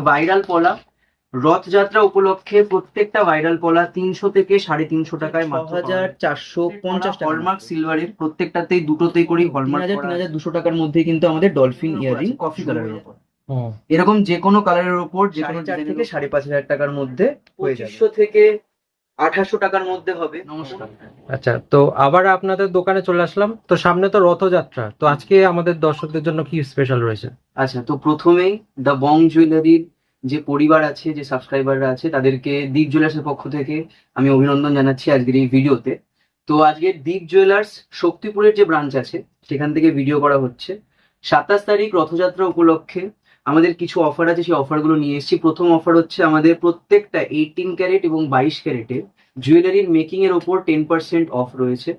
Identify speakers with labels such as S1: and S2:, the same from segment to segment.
S1: Viral পলা। রথযাত্রা উপলক্ষে প্রত্যেকটা ভাইরাল পলা তিনশো থেকে সাড়ে তিনশো টাকায় মাত্র
S2: হাজার চারশো পঞ্চাশ
S1: হলমার্ক সিলভারের প্রত্যেকটাতেই দুটোতেই করেই হলমার্ক
S2: হাজার তিন হাজার দুশো টাকার মধ্যে কিন্তু আমাদের ডলফিন ইয়ারিং
S1: কফি কালারের উপর। এরকম যে কোনো কালারের উপর যে কোনো
S2: চার থেকে সাড়ে পাঁচ হাজার টাকার মধ্যে হয়ে
S1: পঁচিশশো থেকে আঠাশশো টাকার মধ্যে হবে। নমস্কার।
S3: আচ্ছা তো আবার আপনাদের দোকানে চলে আসলাম। তো সামনে তো রথযাত্রা। তো আজকে আমাদের দর্শকদের জন্য কি স্পেশাল রয়েছে?
S1: আচ্ছা তো প্রথমেই দ্য বং জুয়েলারির যে পরিবার আছে যে সাবস্ক্রাইবাররা আছে তাদেরকে দীপ জুয়েলার্সের পক্ষ থেকে আমি অভিনন্দন জানাচ্ছি আজকের এই ভিডিওতে। তো আজকে দীপ জুয়েলার্স শক্তিপুরের যে ব্রাঞ্চ আছে সেখান থেকে ভিডিও করা হচ্ছে। সাতাশ তারিখ রথযাত্রা উপলক্ষে আমাদের কিছু অফার আছে, সেই অফারগুলো নিয়ে এসেছি। প্রথম অফার হচ্ছে আমাদের প্রত্যেকটা এইটিন ক্যারেট এবং বাইশ ক্যারেটের জুয়েলারির মেকিং এর ওপর টেন পার্সেন্ট অফ রয়েছে।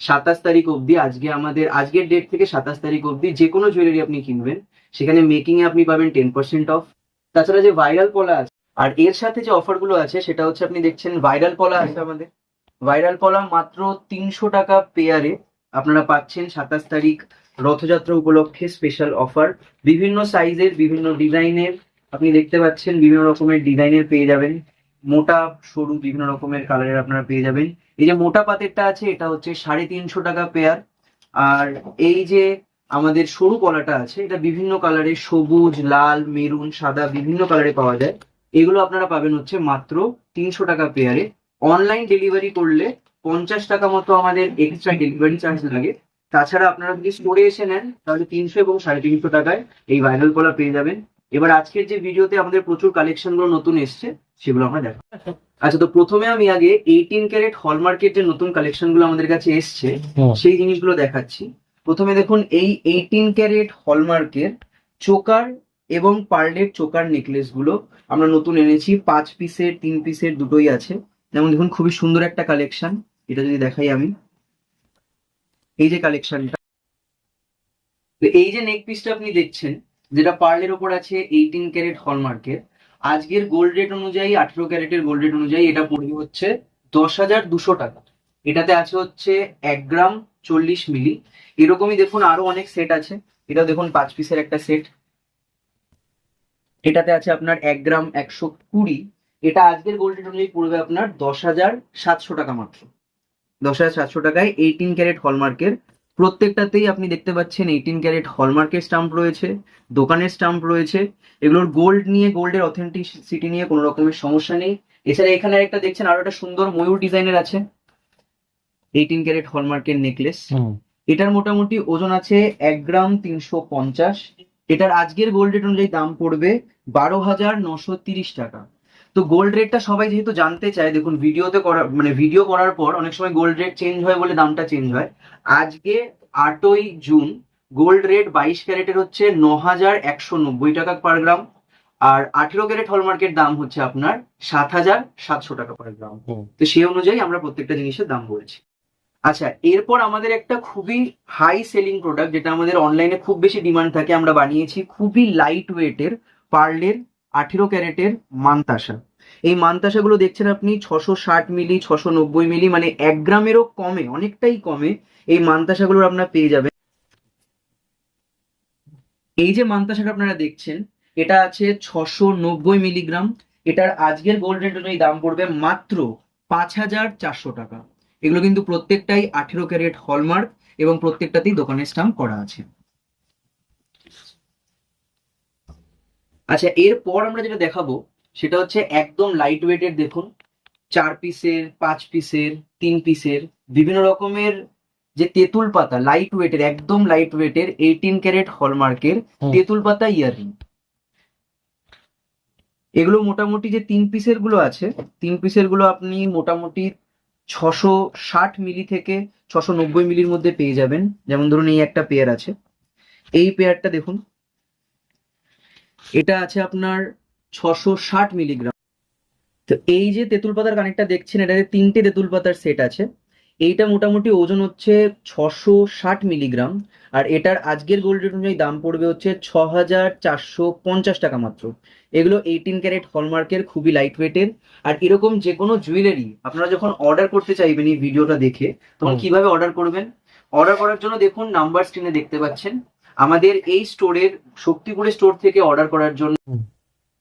S1: সাতাশ তারিখ অবধি আজকে আমাদের, আজকের ডেট থেকে সাতাশ তারিখ অবধি যে কোনো জুয়েলারি আপনি কিনবেন, সেখানে মেকিং এ আপনি পাবেন টেন পার্সেন্ট অফ তাছাড়া যে ভাইরাল পলা আছে, আর এর সাথে যে অফারগুলো আছে, সেটা হচ্ছে আপনি দেখছেন ভাইরাল পলা আছে আমাদের। ভাইরাল পলা মাত্র তিনশো টাকা পেয়ারে আপনারা পাচ্ছেন সাতাশ তারিখ রথযাত্রা উপলক্ষে স্পেশাল অফার বিভিন্ন সাইজের বিভিন্ন ডিজাইনের আপনি দেখতে পাচ্ছেন বিভিন্ন রকমের ডিজাইনের পেয়ে যাবেন। মোটা সরু বিভিন্ন রকমের কালারের আপনারা পেয়ে যাবেন। এই যে মোটা পাতেরটা আছে, এটা হচ্ছে সাড়ে তিনশো টাকা পেয়ার আর এই যে আমাদের সরু কলাটা আছে, এটা বিভিন্ন কালারের সবুজ, লাল, মেরুন, সাদা বিভিন্ন কালারে পাওয়া যায়। এগুলো আপনারা পাবেন হচ্ছে মাত্র তিনশো টাকা পেয়ারে অনলাইন ডেলিভারি করলে পঞ্চাশ টাকা মতো আমাদের এক্সট্রা ডেলিভারি চার্জ লাগে। তাছাড়া আপনারা যদি স্টোরে এসে নেন তাহলে তিনশো এবং সাড়ে তিনশো টাকায় এই ভাইরাল কলা পেয়ে যাবেন। এবার আজকের যে ভিডিওতে আমাদের প্রচুর কালেকশনগুলো নতুন এসছে সেগুলো আমরা দেখো আচ্ছা তো প্রথমে আমি আগে এইটিন ক্যারেট হলমার্কের যে নতুন কালেকশনগুলো আমাদের কাছে এসছে সেই জিনিসগুলো দেখাচ্ছি। প্রথমে দেখুন এই এইটিন ক্যারেট হলমার্কের চোকার এবং পার্লের চোকার নেকলেসগুলো আমরা নতুন এনেছি। পাঁচ পিসের তিন পিসের দুটোই আছে। যেমন দেখুন খুবই সুন্দর একটা কালেকশন এটা যদি দেখাই আমি। এই যে কালেকশনটা এই যে নেক পিসটা আপনি দেখছেন, যেটা পার্লের ওপর আছে এইটিন ক্যারেট হলমার্কের আজকের গোল্ড রেট অনুযায়ী, আঠেরো ক্যারেটের গোল্ড রেট অনুযায়ী এটা পড়বে হচ্ছে দশ হাজার দুশো টাকা। এটাতে আছে হচ্ছে এক গ্রাম চল্লিশ মিলি। এরকমই দেখুন আরও অনেক সেট আছে। এটা দেখুন পাঁচ পিসের একটা সেট এটাতে আছে আপনার এক গ্রাম একশো কুড়ি। এটা আজকের গোল্ড রেট অনুযায়ী পড়বে আপনার দশ হাজার সাতশো টাকা মাত্র। দশ হাজার সাতশো টাকায় এইটিন ক্যারেট হলমার্কের প্রত্যেকটাতেই আপনি দেখতে পাচ্ছেন এইটিন ক্যারেট হলমার্কের স্টাম্প রয়েছে দোকানের স্টাম্প রয়েছে। এগুলোর গোল্ড নিয়ে গোল্ডের অথেন্টিসিটি নিয়ে কোনো রকমের সমস্যা নেই। এছাড়া এখানে একটা দেখছেন আরও একটা সুন্দর ময়ূর ডিজাইনের আছে। এইটিন ক্যারেট হলমার্কের নেকলেস এটার মোটামুটি ওজন আছে এক গ্রাম তিনশো পঞ্চাশ। এটার আজকের গোল্ড রেট অনুযায়ী দাম পড়বে বারো হাজার নশো তিরিশ টাকা। তো গোল্ড রেটটা সবাই যেহেতু জানতে চায় দেখুন ভিডিওতে করা মানে ভিডিও করার পর অনেক সময় গোল্ড রেট চেঞ্জ হয় বলে দামটা চেঞ্জ হয়। আজকে আটই জুন গোল্ড রেট বাইশ ক্যারেটের হচ্ছে ন হাজার একশো নব্বই টাকা পার গ্রাম আর আঠেরো ক্যারেট হলমার্কের দাম হচ্ছে আপনার সাত হাজার সাতশো টাকা পার গ্রাম তো সেই অনুযায়ী আমরা প্রত্যেকটা জিনিসের দাম বলছি। আচ্ছা এরপর আমাদের একটা খুবই হাই সেলিং প্রোডাক্ট যেটা আমাদের অনলাইনে খুব বেশি ডিমান্ড থাকে আমরা বানিয়েছি খুবই লাইট ওয়েটের পার্লের আঠেরো ক্যারেটের মান্তাসা। এই মান্তাসাগুলো দেখছেন আপনি ছশো ষাট মিলি ছশো নব্বই মিলি মানে এক গ্রামেরও কমে, অনেকটাই কমে এই মান্তাসাগুলো আপনারা পেয়ে যাবেন। এই যে মান্তাসাটা আপনারা দেখছেন, এটা আছে ছশো নব্বই মিলিগ্রাম। এটার আজকের গোল্ড রেট অনুযায়ী দাম পড়বে মাত্র পাঁচ হাজার চারশো টাকা। এগুলো কিন্তু প্রত্যেকটাই আঠেরো ক্যারেট হলমার্ক এবং প্রত্যেকটাতেই দোকানে স্টাম্প করা আছে। আচ্ছা এরপর আমরা যেটা দেখাবো সেটা হচ্ছে একদম লাইট ওয়েটের দেখুন চার পিসের পাঁচ পিসের তিন পিসের বিভিন্ন রকমের যে তেঁতুল পাতা লাইট ওয়েটের একদম লাইট ওয়েটের এইটিন ক্যারেট হলমার্কের। তেঁতুল পাতা ইয়াররিং এগুলো মোটামুটি যে তিন পিসেরগুলো আছে তিন পিসেরগুলো আপনি মোটামুটি ছশো ষাট মিলি থেকে ছশো নব্বই মিলির মধ্যে পেয়ে যাবেন। যেমন ধরুন এই একটা পেয়ার আছে। এই পেয়ারটা দেখুন। এটা আছে আপনার ছশো ষাট মিলিগ্রাম। তো এই যে তেঁতুল পাতার কানেরটা দেখছেন এটাতে তিনটে তেঁতুল পাতার সেট আছে। এইটা মোটামুটি ওজন হচ্ছে ছশো ষাট মিলিগ্রাম আর এটার আজকের গোল্ড রেট অনুযায়ী দাম পড়বে হচ্ছে ছ হাজার চারশো পঞ্চাশ টাকা মাত্র। এগুলো এইটিন ক্যারেট হলমার্কের খুবই লাইট ওয়েটের আর এরকম যে কোনো জুয়েলারি আপনারা যখন অর্ডার করতে চাইবেন এই ভিডিওটা দেখে তখন কীভাবে অর্ডার করবেন? অর্ডার করার জন্য দেখুন নাম্বার স্ক্রিনে দেখতে পাচ্ছেন। আমাদের এই স্টোরের শক্তিপুরের স্টোর থেকে অর্ডার করার জন্য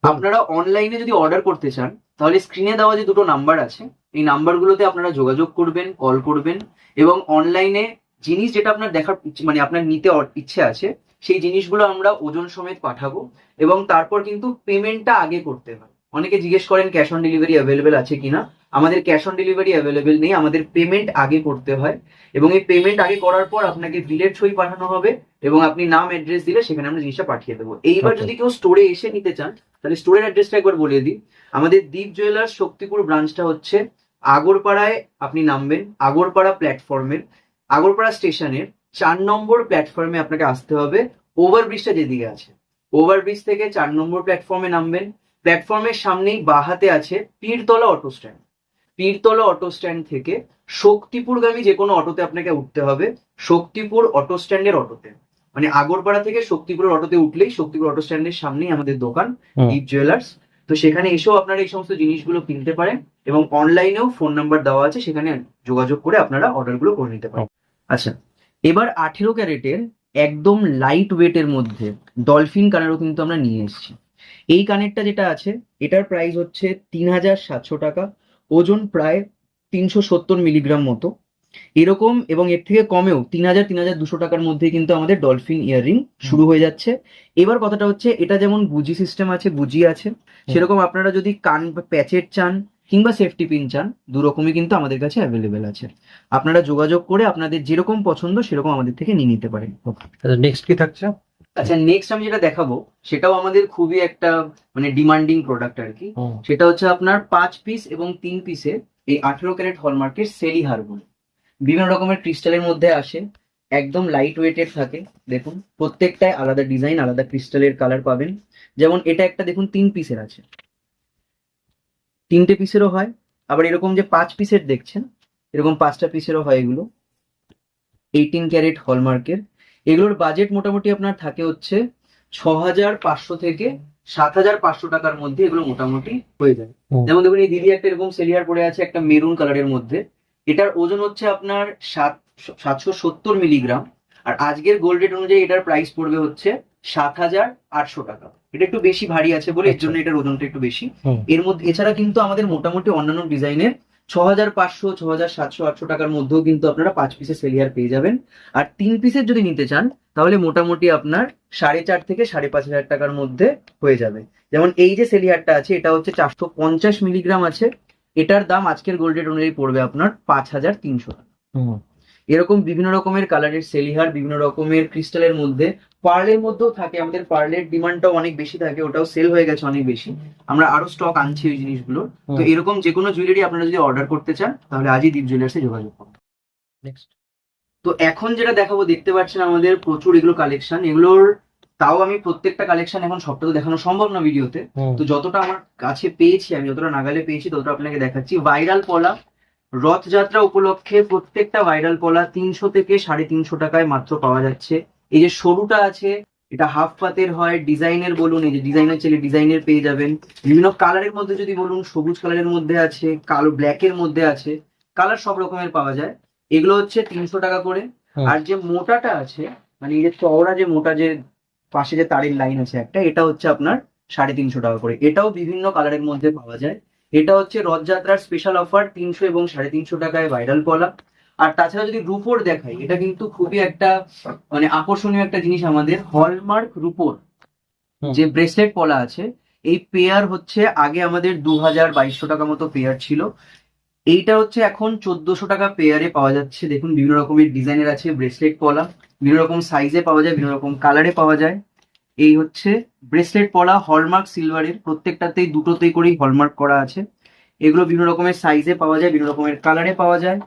S1: আপনারা অনলাইনে যদি অর্ডার করতে চান, তাহলে স্ক্রিনে দেওয়া যে দুটো নাম্বার আছে, এই নাম্বারগুলোতে আপনারা যোগাযোগ করবেন কল করবেন এবং অনলাইনে জিনিস যেটা আপনার দেখার মানে আপনার নিতে ইচ্ছে আছে, সেই জিনিসগুলো আমরা ওজন সমেত পাঠাবো এবং তারপর কিন্তু পেমেন্টটা আগে করতে হয়। অনেকে জিজ্ঞেস করেন ক্যাশ অন ডেলিভারি অ্যাভেলেবেল আছে কিনা। আমাদের ক্যাশ অন ডেলিভারি অ্যাভেলেবেল নেই আমাদের পেমেন্ট আগে করতে হয়। এবং এই পেমেন্ট আগে করার পর আপনাকে বিলের ছবি পাঠানো হবে এবং আপনি নাম অ্যাড্রেস দিলে সেখানে আমরা জিনিসটা পাঠিয়ে দেবো। এইবার যদি কেউ স্টোরে এসে নিতে চান তাহলে স্টোরের অ্যাড্রেসটা একবার বলে দিই। আমাদের দ্বীপ জুয়েলার্স শক্তিপুর ব্রাঞ্চটা হচ্ছে আগরপাড়ায় আপনি নামবেন আগরপাড়া প্ল্যাটফর্মের আগরপাড়া স্টেশনের চার নম্বর প্ল্যাটফর্মে আপনাকে আসতে হবে। ওভারব্রিজটা যেদিকে আছে। ওভারব্রিজ থেকে চার নম্বর প্ল্যাটফর্মে নামবেন। প্ল্যাটফর্মের সামনেই বাহাতে আছে Pirtala auto stand Pirtala auto stand থেকে শক্তিপুরগামী যে কোনো অটোতে আপনাকে উঠতে হবে শক্তিপুর অটো স্ট্যান্ডের অটোতে মানে আগরপাড়া থেকে শক্তিপুরের অটোতে উঠলেই শক্তিপুর অটো স্ট্যান্ডের সামনেই আমাদের দোকান। দীপ জুয়েলার্স তো সেখানে এসেও আপনারা এই সমস্ত জিনিসগুলো কিনতে পারেন এবং অনলাইনেও ফোন নাম্বার দেওয়া আছে সেখানে যোগাযোগ করে আপনারা অর্ডারগুলো করে নিতে পারেন। আচ্ছা এবার আঠেরো ক্যারেটের একদম লাইট ওয়েটের মধ্যে ডলফিন কানেরও কিন্তু আমরা নিয়ে এসেছি। এই কানেরটা যেটা আছে এটার প্রাইস হচ্ছে তিন হাজার সাতশো টাকা। ওজন প্রায় তিনশো সত্তর মিলিগ্রাম মতো। এরকম এবং এর থেকে কমেও তিন হাজার তিন হাজার দুশো টাকার মধ্যে কিন্তু আমাদের ডলফিন ইয়াররিং শুরু হয়ে যাচ্ছে। এবার কথাটা হচ্ছে এটা যেমন বুজি সিস্টেম আছে বুজি আছে সেরকম আপনারা যদি কান প্যাচের চান কিংবা সেফটি পিন চান দু রকমই কিন্তু আমাদের কাছে অ্যাভেলেবেল আছে। আপনারা যোগাযোগ করে আপনাদের যেরকম পছন্দ সেরকম আমাদের থেকে নিয়ে নিতে পারেন।
S3: নেক্সট কি থাকছে?
S1: আচ্ছা নেক্সট আমি যেটা দেখাবো সেটাও আমাদের খুবই একটা মানে ডিমান্ডিং প্রোডাক্ট আর কি। সেটা হচ্ছে আপনার পাঁচ পিস এবং তিন পিসে এই আঠেরো ক্যারেট হলমার্কের সেলি হারগুলো বিভিন্ন রকমের ক্রিস্টালের মধ্যে আসে একদম লাইট ওয়েটেড থাকে দেখুন প্রত্যেকটায় আলাদা ডিজাইন আলাদা ক্রিস্টালের কালার পাবেন। যেমন এটা একটা দেখুন তিন পিসের আছে। তিনটে পিসেরও হয় আবার এরকম যে পাঁচ পিসের দেখছেন এরকম পাঁচটা পিসেরও হয় এগুলো। এইটিন ক্যারেট হলমার্কের এগুলোর বাজেট মোটামুটি আপনার থাকে হচ্ছে ছ হাজার পাঁচশো থেকে সাত হাজার পাঁচশো টাকার মধ্যে এগুলো মোটামুটি হয়ে যায়। যেমন দেখুন এই দিদি একটা এরকম সেলিয়ার পড়ে আছে একটা মেরুন কালারের মধ্যে। এটার ওজন হচ্ছে আপনার সাত সাতশো সত্তর মিলিগ্রাম আর আজকের গোল্ড রেট অনুযায়ী এটার প্রাইস পড়বে হচ্ছে সাত হাজার আটশো টাকা। এটা একটু বেশি ভারী আছে বলে এর
S3: আচ্ছা।
S1: জন্য এটার ওজনটা একটু বেশি। এর মধ্যে এছাড়া কিন্তু আমাদের মোটামুটি অন্যান্য ডিজাইনের ছ হাজার পাঁচশো ছ হাজার সাতশো, আটশো টাকার মধ্যেও কিন্তু আপনারা পাঁচ পিসের সেলিয়ার পেয়ে যাবেন। আর তিন পিসের যদি নিতে চান, তাহলে মোটামুটি আপনার সাড়ে চার থেকে সাড়ে পাঁচ হাজার টাকার মধ্যে হয়ে যাবে। যেমন এই যে সেলিয়ারটা আছে, এটা হচ্ছে চারশো পঞ্চাশ মিলিগ্রাম আছে। এটার দাম আজকের গোল্ড অনুযায়ী পড়বে আপনার পাঁচ হাজার তিনশো টাকা। এরকম বিভিন্ন রকমের কালারের সেলিহার বিভিন্ন রকমের ক্রিস্টালের মধ্যে পার্লের মধ্যেও থাকে আমাদের পার্লের ডিমান্ডটাও অনেক বেশি থাকে ওটাও সেল হয়ে গেছে অনেক বেশি। আমরা আরও স্টক আনছি ওই জিনিসগুলো। তো এরকম যে কোনো জুয়েলারি আপনারা যদি অর্ডার করতে চান তাহলে আজই দীপ জুয়েলার্সে যোগাযোগ করুন।
S3: নেক্সট
S1: তো এখন যেটা দেখাবো দেখতে পাচ্ছেন আমাদের প্রচুর এগুলো কালেকশন এগুলোর তাও আমি প্রত্যেকটা কালেকশন এখন সবটা তো দেখানো সম্ভব না ভিডিওতে তো। যতটা আমার কাছে পেয়েছি আমি যতটা নাগালে পেয়েছি ততটা আপনাকে দেখাচ্ছি। ভাইরাল পলা রথযাত্রা উপলক্ষে প্রত্যেকটা ভাইরাল পলা তিনশো থেকে সাড়ে তিনশো টাকায় মাত্র পাওয়া যাচ্ছে। এই যে সরুটা আছে এটা হাফ পাতের হয় ডিজাইনের বলুন এই যে ডিজাইনের ছেলে ডিজাইনের পেয়ে যাবেন। বিভিন্ন কালারের মধ্যে যদি বলুন সবুজ কালারের মধ্যে আছে কালো ব্ল্যাকের মধ্যে আছে কালার সব রকমের পাওয়া যায়। এগুলো হচ্ছে তিনশো টাকা করে। আর যে মোটাটা আছে মানে এই যে চওড়া যে মোটা যে পাশে যে তারের লাইন আছে একটা এটা হচ্ছে আপনার সাড়ে তিনশো টাকা করে। এটাও বিভিন্ন কালারের মধ্যে পাওয়া যায়। এটা হচ্ছে রথযাত্রার স্পেশাল অফার তিনশো এবং সাড়ে তিনশো টাকায় ভাইরাল পলা আর তাছাড়া যদি রুপোর দেখাই এটা কিন্তু খুবই একটা মানে আকর্ষণীয় একটা জিনিস আমাদের হলমার্ক রুপোর যে ব্রেসলেট পলা আছে এই পেয়ার হচ্ছে আগে আমাদের দু হাজার বাইশশো টাকা মতো পেয়ার ছিল। এইটা হচ্ছে এখন চোদ্দশো টাকা পেয়ারে পাওয়া যাচ্ছে। দেখুন বিভিন্ন রকমের ডিজাইনের আছে ব্রেসলেট পলা বিভিন্ন রকম সাইজে পাওয়া যায় বিভিন্ন রকম কালারে পাওয়া যায়। এই হচ্ছে ব্রেসলেট পলা হলমার্ক সিলভারের প্রত্যেকটাতেই দুটোতেই করেই হলমার্ক করা আছে। এগুলো বিভিন্ন রকমের সাইজে পাওয়া যায় বিভিন্ন রকমের কালারে পাওয়া যায়।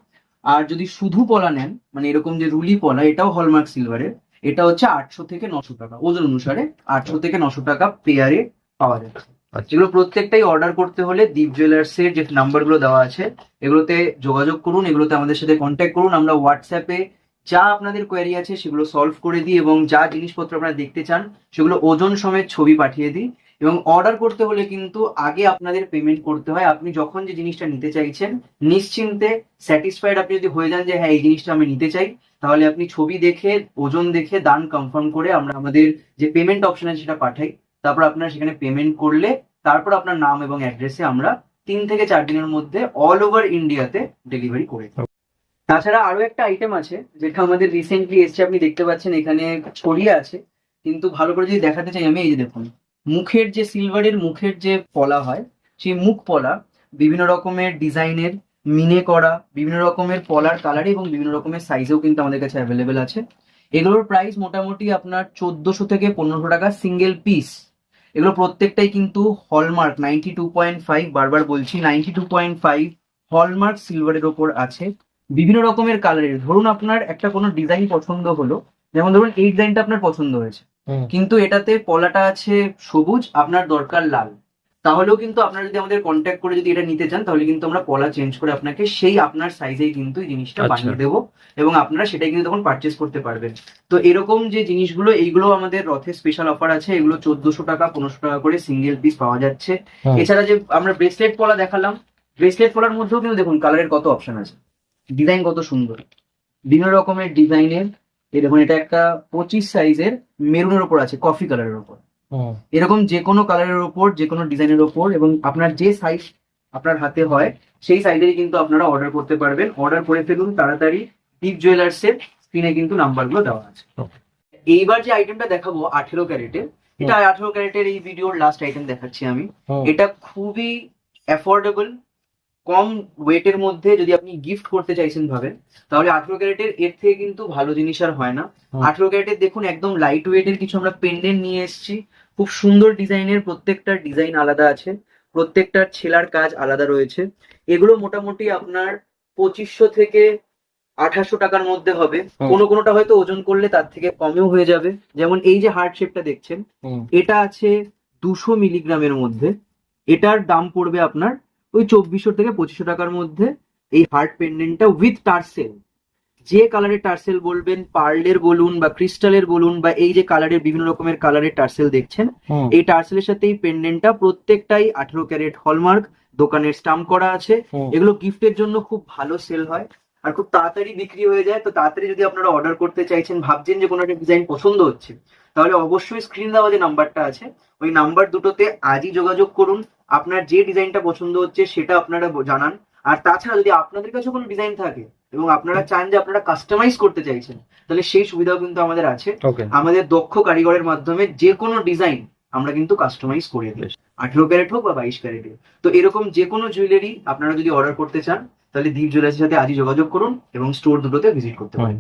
S1: আর যদি শুধু পলা নেন মানে এরকম যে রুলি পলা এটাও হলমার্ক সিলভারের। এটা হচ্ছে আটশো থেকে নশো টাকা ওজন অনুসারে আটশো থেকে নশো টাকা পেয়ারে পাওয়া যাচ্ছে।
S3: আচ্ছা।
S1: এগুলো প্রত্যেকটাই অর্ডার করতে হলে দীপ জুয়েলার্স এর যে নাম্বারগুলো দেওয়া আছে এগুলোতে যোগাযোগ করুন এগুলোতে আমাদের সাথে কন্ট্যাক্ট করুন। আমরা হোয়াটসঅ্যাপে যা আপনাদের কোয়ারি আছে সেগুলো সলভ করে দিই এবং যা জিনিসপত্র আপনারা দেখতে চান, সেগুলো ওজন সমেত ছবি পাঠিয়ে দিই। এবং অর্ডার করতে হলে কিন্তু আগে আপনাদের পেমেন্ট করতে হয়। আপনি যখন যে জিনিসটা নিতে চাইছেন, নিশ্চিন্তে স্যাটিসফাইড আপনি যদি হয়ে যান যে হ্যাঁ এই জিনিসটা আমি নিতে চাই, তাহলে আপনি ছবি দেখে, ওজন দেখে, দান কনফার্ম করে আমরা আমাদের যে পেমেন্ট অপশন আছে সেটা পাঠাই। তারপর আপনারা সেখানে পেমেন্ট করলে, তারপর আপনার নাম এবং অ্যাড্রেসে আমরা তিন থেকে চার দিনের মধ্যে অল ওভার ইন্ডিয়াতে ডেলিভারি করে। তাছাড়া আরও একটা আইটেম আছে, যেটা আমাদের রিসেন্টলি এসছে, আপনি দেখতে পাচ্ছেন, এখানে ছড়িয়ে আছে, কিন্তু ভালো করে যদি দেখাতে চাই, আমি এই যে দেখুন, মুখের যে সিলভারের মুখের যে পলা হয়, সেই মুখ পলা বিভিন্ন রকমের ডিজাইনের মিনে করা, বিভিন্ন রকমের পলার কালারে এবং বিভিন্ন রকমের সাইজেও কিন্তু আমাদের কাছে অ্যাভেলেবেল আছে। এগুলোর প্রাইস মোটামুটি আপনার চোদ্দশো থেকে পনেরোশো টাকা সিঙ্গেল পিস এগুলো প্রত্যেকটাই কিন্তু hallmark ninety two point five বারবার বলছি ninety two point five hallmark সিলভারের ওপর আছে। বিভিন্ন রকমের কালারের ধরুন আপনার একটা কোনো ডিজাইন পছন্দ হলো যেমন ধরুন এই ডিজাইনটা আপনার পছন্দ হয়েছে। কিন্তু এটাতে পলাটা আছে সবুজ আপনার দরকার লাল। তাহলেও কিন্তু আপনারা যদি আমাদের কন্ট্যাক্ট করে যদি এটা নিতে চান তাহলে কিন্তু আমরা পলা চেঞ্জ করে আপনাকে সেই আপনার সাইজেই কিন্তু এই জিনিসটা
S3: আচ্ছা।
S1: বানিয়ে দেবো এবং আপনারা সেটাই কিন্তু তখন পারচেস করতে পারবেন। তো এরকম যে জিনিসগুলো এইগুলো আমাদের রথে স্পেশাল অফার আছে। এগুলো চোদ্দশো টাকা পনেরোশো টাকা করে সিঙ্গেল পিস পাওয়া যাচ্ছে। এছাড়া যে আমরা ব্রেসলেট পলা দেখালাম ব্রেসলেট পলার মধ্যেও কিন্তু দেখুন কালারের কত অপশন আছে। ডিজাইন কত সুন্দর। বিভিন্ন রকমের ডিজাইনের এই দেখুন এটা একটা পঁচিশ সাইজের মেরুনের ওপর আছে কফি কালারের ওপর
S3: হুম।
S1: এরকম যে কোনো কালারের ওপর যে কোনো ডিজাইনের ওপর এবং আপনার যে সাইজ আপনার হাতে হয় সেই সাইজেরই কিন্তু আপনারা অর্ডার করতে পারবেন। অর্ডার করে ফেলুন তাড়াতাড়ি। ডিপ জুয়েলার্সের স্ক্রিনে কিন্তু নাম্বারগুলো দেওয়া আছে। এইবার যে আইটেমটা দেখাবো আঠেরো ক্যারেটের। এটা আঠেরো ক্যারেটের এই ভিডিওর লাস্ট আইটেম দেখাচ্ছি আমি। এটা খুবই অ্যাফোর্ডেবল কম ওয়েটের মধ্যে যদি আপনি গিফট করতে চাইছেন ভাবেন তাহলে আঠেরো ক্যারেটের এর থেকে কিন্তু ভালো জিনিস আর হয় না। আঠেরো ক্যারেটের দেখুন একদম লাইট ওয়েটের কিছু আমরা পেন্ডেন্ট নিয়ে এসেছি। খুব সুন্দর ডিজাইনের প্রত্যেকটা ডিজাইন আলাদা আছে। প্রত্যেকটার ছেলার কাজ আলাদা রয়েছে। এগুলো মোটামুটি আপনার পঁচিশশো থেকে আঠাশশো টাকার মধ্যে হবে। কোনো কোনোটা হয়তো ওজন করলে তার থেকে কমেও হয়ে যাবে। যেমন এই যে হার্ট শেপটা দেখছেন এটা আছে দুশো মিলিগ্রামের মধ্যে। এটার দাম পড়বে আপনার ওই চব্বিশশো থেকে পঁচিশশো টাকার মধ্যে এই হার্ট পেন্ডেন্টটা উইথ টার্সেল যে কালারের টার্সেল বলবেন পার্লের বলুন বা ক্রিস্টালের বলুন বা এই যে কালারের বিভিন্ন রকমের কালারের টার্সেল দেখছেন এই টার্সেলের সাথে এই পেন্ডেন্টটা প্রত্যেকটাই আঠেরো ক্যারেট হলমার্ক দোকানের স্টাম্প করা আছে। এগুলো গিফটের জন্য খুব ভালো সেল হয়। আর খুব তাড়াতাড়ি বিক্রি হয়ে যায়। তো তাড়াতাড়ি যদি আপনারা অর্ডার করতে চাইছেন ভাবছেন যে কোনো একটা ডিজাইন পছন্দ হচ্ছে তাহলে অবশ্যই স্ক্রিন দেওয়া যে নাম্বারটা আছে ওই নাম্বার দুটোতে আজই যোগাযোগ করুন। আপনার যে ডিজাইনটা পছন্দ হচ্ছে সেটা আপনারা জানান। আর তাছাড়া যদি আপনাদের কাছে কোনো ডিজাইন থাকে এবং আপনারা চান যে আপনারা কাস্টমাইজ করতে চাইছেন তাহলে সেই সুবিধাও কিন্তু আমাদের আছে। আমাদের দক্ষ কারিগরের মাধ্যমে যে কোনো ডিজাইন আমরা কিন্তু কাস্টমাইজ করে দিই আঠেরো ক্যারেট হোক বা বাইশ ক্যারেটের তো এরকম যে কোনো জুয়েলারি আপনারা যদি অর্ডার করতে চান তাহলে দীপ জুয়েলার্সের সাথে আজই যোগাযোগ করুন এবং স্টোর দুটোতে ভিজিট করতে পারেন।